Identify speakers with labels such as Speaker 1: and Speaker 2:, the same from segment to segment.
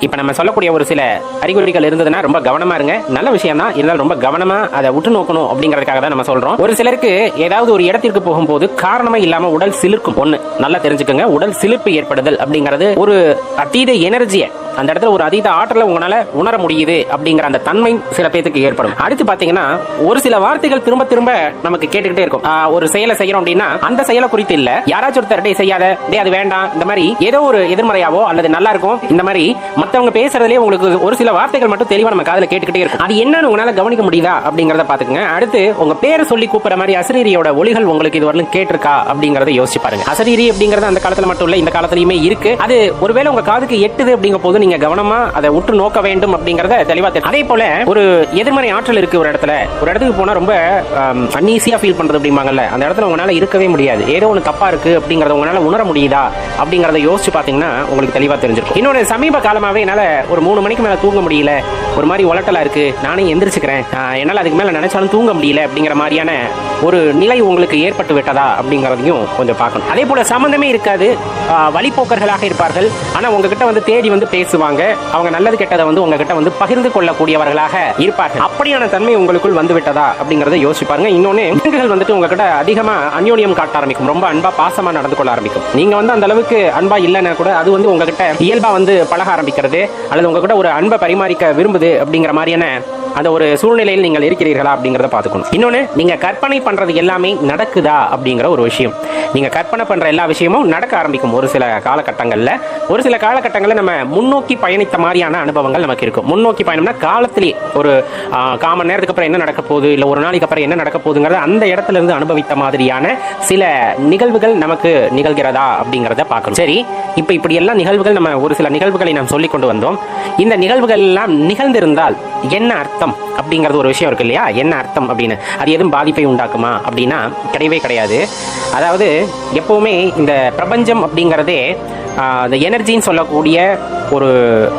Speaker 1: இப்ப நம்ம சொல்லக்கூடிய ஒரு சில அறிகுறிகள் இருந்ததுன்னா ரொம்ப கவனமா இருங்க. நல்ல விஷயம் தான் இருந்தாலும் ரொம்ப கவனமா அதை உற்று நோக்கணும் அப்படிங்கறதுக்காக தான் நம்ம சொல்றோம். ஒரு சிலருக்கு ஏதாவது ஒரு இடத்திற்கு போகும்போது காரணமே இல்லாம உடல் சிலிர்க்கும். ஒண்ணு நல்லா தெரிஞ்சுக்கோங்க. உடல் சிலிர்ப்பு ஏற்படுதல் அப்படிங்கிறது ஒரு அதீத எனர்ஜியை அந்த இடத்துல ஒரு அதீத ஆற்றலை உங்களால உணர முடியுது அப்படிங்கிற அந்த தன்மை சில பேத்துக்கு ஏற்படும். அடுத்து பாத்தீங்கன்னா ஒரு சில வார்த்தைகள் திரும்ப திரும்ப நமக்கு கேட்டுக்கிட்டே இருக்கும். ஒரு செயலை செய்யறோம் அப்படின்னா அந்த செயலை குறித்து இல்ல. யாராச்சும் ஒருத்தர் செய்யாத. டே அது வேண்டாம். இந்த மாதிரி ஏதோ ஒரு எதிர்மறையாவோ அல்லது நல்லா இருக்கும். இந்த மாதிரி மத்தவங்க பேசுறதுலயே உங்களுக்கு ஒரு சில வார்த்தைகள் மட்டும் தெளிவா நம்ம காதல கேட்டுக்கிட்டே இருக்கும். அது என்னன்னு உங்களால கவனிக்க முடியுதா அப்படிங்கறத பாத்துக்கங்க. அடுத்து உங்க பேரை சொல்லி கூப்பிடுற மாதிரி அசரீரியோட ஒளிகள் உங்களுக்கு இது வரலும் கேட்டிருக்கா அப்படிங்கறத யோசிச்சு பாருங்க. அசரீரி அப்படிங்கறது அந்த காலத்துல மட்டும் இல்ல இந்த காலத்துலயுமே இருக்கு. அது ஒருவேளை உங்க காதுக்கு எட்டுது அப்படிங்க போது நீங்க கவனமா அதை உற்று நோக்க வேண்டும் அப்படிங்கறத தெளிவா தெரியும் அதே போல ஒரு எதிர்மறை ஆற்றல் இருக்கு ஒரு இடத்துல. ஒரு இடத்துக்கு போனா ரொம்ப அன்ஈஸியா ஃபீல் பண்றது அப்படிம்பாங்கல்ல. அந்த இடத்துல உங்களால இருக்கவே முடியாது. ஏதோ ஒன்று தப்பா இருக்கு அப்படிங்கறத உங்களால உணர முடியுதா அப்படிங்கறத யோசிச்சு பாத்தீங்கன்னா உங்களுக்கு தெளிவா தெரிஞ்சிருக்கும். இன்னொரு சமீப காலமாவே என்னால ஒரு மூணு மணிக்கு மேல தூங்க முடியல. ஒரு மாதிரி உலட்டலா இருக்கு. நானே எந்திரிச்சுக்கிறேன். ஆஹ் என்னால அதுக்கு மேல நினைச்சாலும் தூங்க முடியல அப்படிங்கிற மாதிரியான ஒரு நிலை உங்களுக்கு ஏற்பட்டு விட்டதா அப்படிங்கறதையும் கொஞ்சம் பார்க்கணும். அதே போல சம்பந்தமே இருக்காது. வழிபோக்கர்களாக இருப்பார்கள். ஆனா உங்ககிட்ட வந்து தேடி வந்து பேசுவாங்க அவங்க நல்லது கெட்டதை வந்து உங்ககிட்ட வந்து பகிர்ந்து கொள்ளக்கூடியவர்களாக இருப்பார்கள். அப்படியான தன்மை உங்களுக்குள் வந்து விட்டதா அப்படிங்கறத யோசிப்பாருங்க இன்னொன்னு விலங்குகள் வந்துட்டு உங்ககிட்ட அதிகமா அந்யோன்யம் காட்ட ஆரம்பிக்கும். ரொம்ப அன்பா பாசமா நடந்து கொள்ள ஆரம்பிக்கும். நீங்க வந்து அந்த அளவுக்கு அன்பா இல்லைன்னா கூட அது வந்து உங்ககிட்ட இயல்பா வந்து பழக ஆரம்பிக்கிறது. அல்லது உங்ககிட்ட ஒரு அன்பை பரிமாறிக்க விரும்புது அப்படிங்கிற மாதிரியான அந்த ஒரு சூழ்நிலையில் நீங்கள் இருக்கிறீர்களா அப்படிங்கறத பார்த்துக்கணும். இன்னொன்னு நீங்க கற்பனை பண்றது எல்லாமே நடக்குதா அப்படிங்கிற ஒரு விஷயம். நீங்க கற்பனை பண்ற எல்லா விஷயமும் நடக்க ஆரம்பிக்கும் ஒரு சில காலகட்டங்கள்ல. ஒரு சில காலகட்டங்களில் நம்ம முன்னோக்கி பயணித்த மாதிரியான அனுபவங்கள் நமக்கு இருக்கும். முன்னோக்கி பயணம்னா காலத்திலே ஒரு காமன் நேரத்துக்கு அப்புறம் என்ன நடக்க போகுது இல்ல ஒரு நாளைக்கு அப்புறம் என்ன நடக்க போகுதுங்கிறத அந்த இடத்துல இருந்து அனுபவித்த மாதிரியான சில நிகழ்வுகள் நமக்கு நிகழ்கிறதா அப்படிங்கறத பார்க்கணும். சரி இப்ப இப்படி எல்லாம் நிகழ்வுகள் நம்ம ஒரு சில நிகழ்வுகளை நாம் சொல்லி கொண்டு வந்தோம். இந்த நிகழ்வுகள் எல்லாம் நிகழ்ந்திருந்தால் என்ன அர்த்தம்? அப்படிங்கிறது ஒரு விஷயம் இருக்கு இல்லையா என்ன அர்த்தம் அப்படின்னு? அது எதுவும் பாதிப்பை உண்டாக்குமா? அப்படின்னா கிடையவே கிடையாது. அதாவது எப்பவுமே இந்த பிரபஞ்சம் அப்படிங்கிறதே அந்த எனர்ஜின்னு சொல்லக்கூடிய ஒரு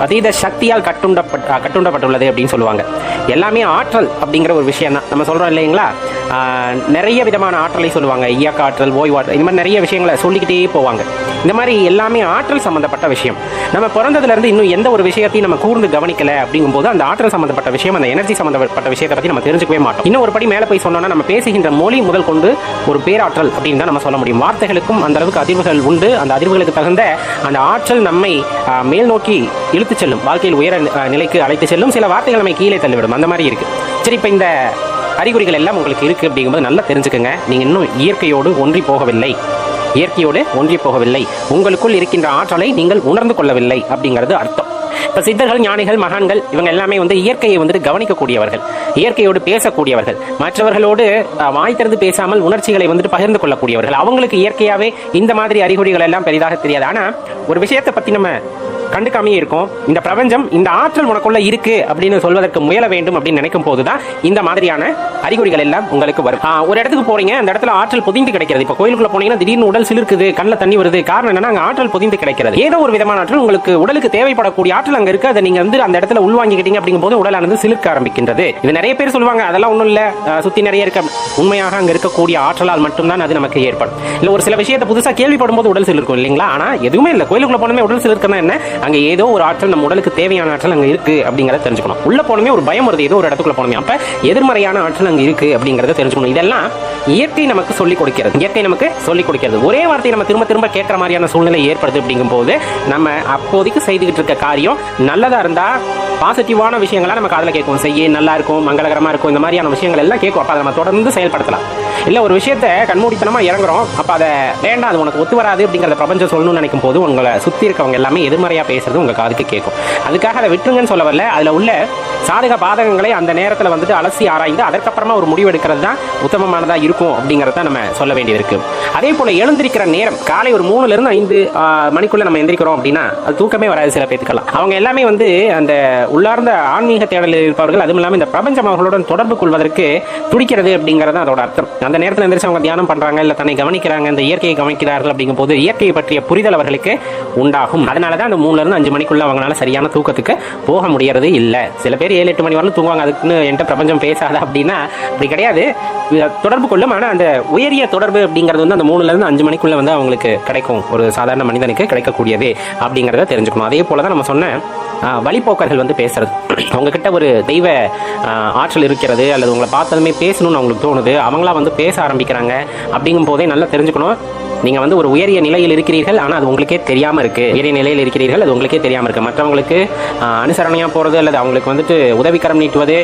Speaker 1: அதீத சக்தியால் கட்டுண்டப்பட் கட்டுண்டப்பட்டுள்ளது அப்படின்னு சொல்லுவாங்க. எல்லாமே ஆற்றல் அப்படிங்கிற ஒரு விஷயம் தான். நம்ம சொல்கிறோம் இல்லைங்களா? நிறைய விதமான ஆற்றலை சொல்லுவாங்க. இயக்க ஆற்றல் ஓய்வாற்றல் இந்த மாதிரி நிறைய விஷயங்களை சொல்லிக்கிட்டே போவாங்க. இந்த மாதிரி எல்லாமே ஆற்றல் சம்மந்தப்பட்ட விஷயம். நம்ம பிறந்ததுலேருந்து இன்னும் எந்த ஒரு விஷயத்தையும் நம்ம கூர்ந்து கவனிக்கலை அப்படிங்கும்போது அந்த ஆற்றல் சம்பந்தப்பட்ட விஷயம் அந்த எனர்ஜி சம்மந்தப்பட்ட விஷயத்தை பற்றி நம்ம தெரிஞ்சுக்கவே மாட்டோம். இன்னும் ஒரு படி மேலே போய் சொன்னோம்னா நம்ம பேசுகின்ற மொழி முதல் கொண்டு ஒரு பேராற்றல் அப்படின்னு தான் நம்ம சொல்ல முடியும். வார்த்தைகளுக்கும் அந்த அளவுக்கு அதிர்வுகள் உண்டு. அந்த அதிர்வுகளுக்கு தகுந்த அந்த ஆற்றல் நம்மை மேல் நோக்கி இழுத்துச் செல்லும் வாழ்க்கையில் உயர நிலைக்கு அழைத்து செல்லும் சில வார்த்தைகள் நம்மை கீழே தள்ளிவிடும். அந்த மாதிரி இருக்கு. சரி இப்போ இந்த அறிகுறிகள் எல்லாம் உங்களுக்கு இருக்கு அப்படிங்கும்போது நல்லா தெரிஞ்சுக்கோங்க. நீங்க இன்னும் இயற்கையோடு ஒன்றி போகவில்லை. இயற்கையோடு ஒன்றி போகவில்லை. உங்களுக்குள் இருக்கின்ற ஆற்றலை நீங்கள் உணர்ந்து கொள்ளவில்லை அப்படிங்கிறது அர்த்தம். இப்ப சித்தர்கள் ஞானிகள் மகான்கள் இவங்க எல்லாமே வந்து இயற்கையை வந்துட்டு கவனிக்கக்கூடியவர்கள். இயற்கையோடு பேசக்கூடியவர்கள். மற்றவர்களோடு வாய் திறந்து பேசாமல் உணர்ச்சிகளை வந்துட்டு பகிர்ந்து கொள்ளக்கூடியவர்கள். அவங்களுக்கு இயற்கையாவே இந்த மாதிரி அறிகுறிகள் எல்லாம் பெரிதாக தெரியாது. ஆனா ஒரு விஷயத்தை பத்தி நம்ம கண்டுக்காமே இருக்கும். இந்த பிரபஞ்சம் இந்த ஆற்றல் உனக்குள்ள இருக்கு அப்படின்னு சொல்வதற்கு முயல வேண்டும் அப்படின்னு நினைக்கும் போதுதான் இந்த மாதிரியான அறிகுறிகள் எல்லாம் உங்களுக்கு வரும். ஒரு இடத்துக்கு போறீங்க அந்த இடத்துல ஆற்றல் பொதிந்து கிடைக்கிறது. இப்ப கோயிலுக்குள்ள போனீங்கன்னா திடீர்னு உடல் சிலிருக்குது கண்ணில் தண்ணி வருது. காரணம் என்னன்னா அங்க ஆற்றல் பொதிந்து கிடைக்கிறது. ஏதோ ஒரு விதமான ஆற்றல் உங்களுக்கு உடலுக்கு தேவைப்படக்கூடிய ஆற்றல் அங்க இருக்கு. அதை நீங்க வந்து அந்த இடத்துல உள்வாங்கிக்கிட்டீங்க அப்படிங்கும் போது உடலானது சிலிர்க்க ஆரம்பிக்கின்றது. இது நிறைய பேர் சொல்லுவாங்க அதெல்லாம் ஒண்ணும் இல்ல. சுற்றி சுத்தி நிறைய இருக்க. உண்மையாக அங்க இருக்கக்கூடிய ஆற்றலால் மட்டும்தான் அது நமக்கு ஏற்படும். இல்ல ஒரு சில விஷயத்தை புதுசா கேள்விப்படும் போது உடல் சிலிருக்கும் இல்லைங்களா? ஆனா எதுவுமே இல்ல. கோயிலுக்குள்ள போனமே உடல் சிலிர்க்கனா என்ன? அங்க ஏதோ ஒரு ஆற்றல் நம்ம உடலுக்கு தேவையான ஆற்றல் அங்க இருக்கு அப்படிங்கறத தெரிஞ்சுக்கணும். உள்ள போனமே ஒரு பயம் வருது ஏதோ ஒரு இடத்துக்குள்ள போனமே. அப்ப எதிர்மறையான ஆற்றல் அங்க இருக்கு அப்படிங்கறத தெரிஞ்சுக்கணும். இதெல்லாம் இயற்கை நமக்கு சொல்லிக் கொடுக்கிறது. இயற்கை நமக்கு சொல்லிக் கொடுக்கிறது. ஒரே வார்த்தையை நம்ம திரும்ப திரும்ப கேட்கிற மாதிரியான சூழ்நிலை ஏற்படுது அப்படிங்கும் போது நம்ம அப்போதைக்கு செய்துகிட்டு இருக்க காரியம் நல்லதா இருந்தா பாசிட்டிவான விஷயங்களா நம்ம காதில் கேட்கும் செய்ய நல்லா இருக்கும் மங்களகரமா இருக்கும் இந்த மாதிரியான விஷயங்கள் எல்லாம் கேட்கும். அப்ப அதை நம்ம தொடர்ந்து செயல்படுத்தலாம். இல்லை ஒரு விஷயத்தை கண்மூடித்தனமாக இறங்குறோம். அப்போ அதை வேண்டாம் அது உனக்கு ஒத்து வராது அப்படிங்கிறத பிரபஞ்சம் சொல்லணும்னு நினைக்கும் போது உங்களை சுற்றி இருக்கவங்க எல்லாமே எதிர்மறையாக பேசுறது உங்கள் காதுக்கு கேட்கும். அதுக்காக அதை விட்டுருங்கன்னு சொல்ல வரல. அதில் உள்ள சாதக பாதகங்களை அந்த நேரத்தில் வந்துட்டு அலசி ஆராய்ந்து அதற்கப்புறமா ஒரு முடிவு எடுக்கிறது தான் உத்தமமானதாக இருக்கும் அப்படிங்கிறத நம்ம சொல்ல வேண்டியது இருக்கு அதே போல எழுந்திருக்கிற நேரம் காலை ஒரு மூணுலேருந்து ஐந்து மணிக்குள்ளே நம்ம எந்திரிக்கிறோம் அப்படின்னா அது தூக்கமே வராது சில பேத்துக்கெல்லாம். அவங்க எல்லாமே வந்து அந்த உள்ளார்ந்த ஆன்மீக தேடலில் இருப்பவர்கள் அதுவும் இல்லாமல் இந்த பிரபஞ்சம் அவர்களுடன் தொடர்பு கொள்வதற்கு துடிக்கிறது அப்படிங்கிறது அதோட அர்த்தம். அந்த நேரத்தில் எந்திரிச்சு அவங்க தியானம் பண்ணுறாங்க இல்லை தன்னை கவனிக்கிறாங்க இந்த இயற்கையை கவனிக்கிறார்கள் அப்படிங்கும் போது இயற்கையை பற்றிய புரிதல் அவர்களுக்கு உண்டாகும். அதனால தான் அந்த மூணுலேருந்து அஞ்சு மணிக்குள்ள அவங்களால சரியான தூக்கத்துக்கு போக முடியறது இல்லை. சில பேர் ஏழு எட்டு மணி வரலும் தூங்குவாங்க. அதுக்குன்னு என்கிட்ட பிரபஞ்சம் பேசாத அப்படின்னா அப்படி கிடையாது. தொடர்பு கொள்ளும். ஆனால் அந்த உயரிய தொடர்பு அப்படிங்கிறது வந்து அந்த மூணுல இருந்து அஞ்சு மணிக்குள்ள வந்து அவங்களுக்கு கிடைக்கும். ஒரு சாதாரண மனிதனுக்கு கிடைக்கக்கூடியது அப்படிங்கிறத தெரிஞ்சுக்கணும். அதே போல தான் நம்ம சொன்ன வழிபோக்கர்கள் வழிப்போக்கர்கள் வந்து பேசுறது. அவங்கக்கிட்ட ஒரு தெய்வ ஆற்றல் இருக்கிறது அல்லது உங்களை பார்த்ததுமே பேசணும்னு அவங்களுக்கு தோணுது. அவங்களா வந்து பேச ஆரம்பிக்கிறாங்க. அப்படிங்கும் போதே நல்லா தெரிஞ்சுக்கணும். நீங்க வந்து ஒரு உயரிய நிலையில் இருக்கிறீர்கள் ஆனால் அது உங்களுக்கே தெரியாம இருக்கு. உயரிய நிலையில் இருக்கிறீர்கள் அது உங்களுக்கே தெரியாம இருக்கு. மற்றவங்களுக்கு அனுசரணையாக அனுசரணையா போறது அல்லது அவங்களுக்கு வந்துட்டு உதவிக்கரம் நீட்டுவது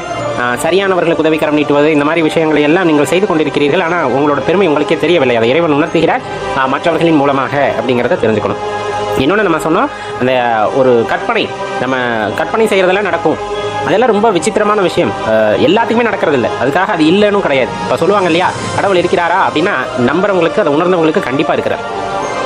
Speaker 1: சரியானவர்களுக்கு உதவிக்கரம் நீட்டுவது இந்த மாதிரி விஷயங்களை எல்லாம் நீங்கள் செய்து கொண்டிருக்கிறீர்கள் ஆனால் உங்களோட பெருமை உங்களுக்கே தெரியவில்லை. அதை இறைவன் உணர்த்துகிறார் மற்றவர்களின் மூலமாக அப்படிங்கிறத தெரிஞ்சுக்கணும். இன்னொன்று நம்ம சொன்னோம் அந்த ஒரு கற்பனை நம்ம கற்பனை செய்கிறதெல்லாம் நடக்கும். அதெல்லாம் ரொம்ப விசித்திரமான விஷயம். எல்லாத்துக்குமே நடக்கிறது இல்லை அதுக்காக அது இல்லைன்னு கிடையாது. இப்போ சொல்லுவாங்க இல்லையா கடவுள் இருக்கிறாரா அப்படின்னா நம்புறவங்களுக்கு அதை உணர்ந்தவங்களுக்கு கண்டிப்பாக இருக்கிறார்.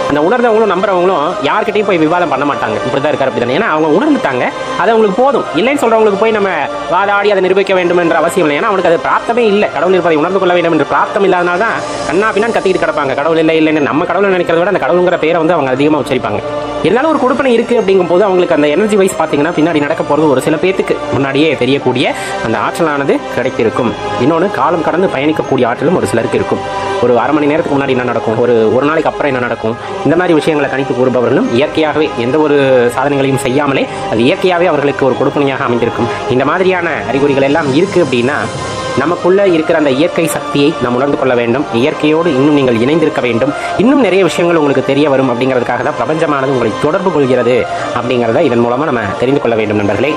Speaker 1: அந்த உணர்ந்தவங்களும் நம்புறவங்களும் யார்கிட்டையும் போய் விவாதம் பண்ண மாட்டாங்க. இப்படி தான் இருக்கார் அப்படி தானே ஏன்னா அவங்க உணர்ந்துட்டாங்க. அது அவங்களுக்கு போதும். இல்லைன்னு சொல்கிறவங்களுக்கு போய் நம்ம வாதாடி அதை நிரூபிக்க வேண்டும் என்ற அவசியம் இல்லை. ஏன்னா அவனுக்கு அது பிராப்தமே இல்லை. கடவுள் இருப்பதை உணர்ந்து கொள்ள வேண்டும் என்ற பிராப்தம் இல்லாதனால தான் கண்ணா பின்னான்னு கத்திக்கிட்டு கிடப்பாங்க. கடவுள் இல்லை இல்லைன்னு நம்ம கடவுள் நினைக்கிறத விட அந்த கடவுளுங்கிற பேரை வந்து அவங்க அதிகமாக உச்சரிப்பாங்க. இருந்தாலும் ஒரு கொடுப்பனை இருக்கு அப்படிங்கும்போது அவங்களுக்கு அந்த எனர்ஜி வைஸ் பார்த்தீங்கன்னா பின்னாடி நடக்க போகிறது ஒரு சில பேத்துக்கு முன்னாடியே தெரியக்கூடிய அந்த ஆற்றலானது கிடைத்திருக்கும். இன்னொன்று காலம் கடந்து பயணிக்கக்கூடிய ஆற்றலும் ஒரு சிலருக்கு இருக்கும். ஒரு அரை மணி நேரத்துக்கு முன்னாடி என்ன நடக்கும்? ஒரு ஒரு நாளைக்கு அப்புறம் என்ன நடக்கும்? இந்த மாதிரி விஷயங்களை கணித்து கூறுபவர்களும் இயற்கையாகவே எந்த ஒரு சாதனைகளையும் செய்யாமலே அது இயற்கையாகவே அவர்களுக்கு ஒரு கொடுப்பனையாக அமைந்திருக்கும். இந்த மாதிரியான அறிகுறிகள் எல்லாம் இருக்குது அப்படின்னா நமக்குள்ள இருக்கிற அந்த இயற்கை சக்தியை நாம் உணர்ந்து கொள்ள வேண்டும். இயற்கையோடு இன்னும் நீங்கள் இணைந்திருக்க வேண்டும். இன்னும் நிறைய விஷயங்கள் உங்களுக்கு தெரிய வரும் அப்படிங்கிறதுக்காக தான் பிரபஞ்சமானது உங்களை தொடர்பு கொள்கிறது அப்படிங்கிறத இதன் மூலமாக நம்ம தெரிந்து கொள்ள வேண்டும் நண்பர்களே.